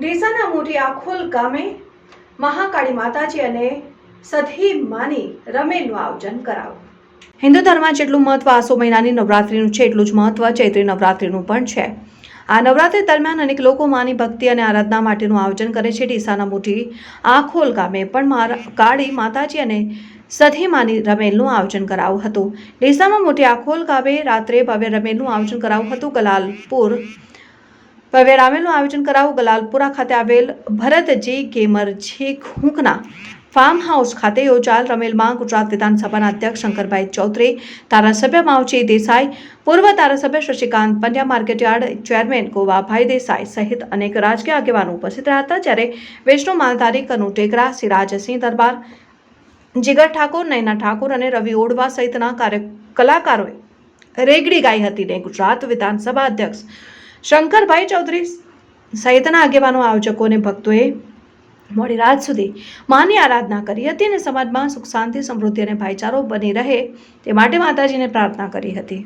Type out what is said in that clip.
ડીસાના મોટી આખોલ ગામે મહાકાળી માતાજી અને સધી માની રમેલનું આયોજન કરાવું હિન્દુ ધર્મમાં જેટલું મહત્વ આસો મહિનાની નવરાત્રિનું છે, એટલું જ મહત્વ ચૈત્રી નવરાત્રિનું પણ છે. આ નવરાત્રિ દરમિયાન અનેક લોકો માની ભક્તિ અને આરાધના માટેનું આયોજન કરે છે. ડીસાના મોટી આખોલ ગામે પણ મારા, કાળી માતાજી અને સધી માની રમેલનું આયોજન કરાયું હતું. ડીસામાં મોટી આખોલ ગામે રાત્રે ભવ્ય રમેલનું આયોજન કરાયું હતું. ગલાલપુર ભવ્ય રામેલનું આયોજન કરાવું ગલાલપુરા ખાતે આવેલ ભરતજી ગેમરજી ખૂંકના ફાર્મ હાઉસ ખાતે યોજાયેલ રમેલમાં ગુજરાત વિધાનસભાના અધ્યક્ષ શંકરભાઈ ચૌધરી, ધારાસભ્ય માવજી દેસાઈ, પૂર્વ ધારાસભ્ય Shashikant Pandya market yard chairman Govabhai Desai સહિત અનેક રાજકીય આગેવાનો ઉપસ્થિત રહ્યા હતા, જ્યારે વૈષ્ણવ માલધારી કનુ ટેકરા, સિરાજસિંહ દરબાર, જીગર ઠાકોર નૈના ઠાકોર અને રવિ ઓડવા સહિતના કાર્ય કલાકારોએ રેગડી ગાઈ હતી ને ગુજરાત વિધાનસભા અધ્યક્ષ શંકરભાઈ ચૌધરી સહિતના આગેવાનો, આયોજકો અને ભક્તોએ મોડી રાત સુધી માની આરાધના કરી હતી અને સમાજમાં સુખ, શાંતિ, સમૃદ્ધિ અને ભાઈચારો બની રહે તે માટે માતાજીને પ્રાર્થના કરી હતી.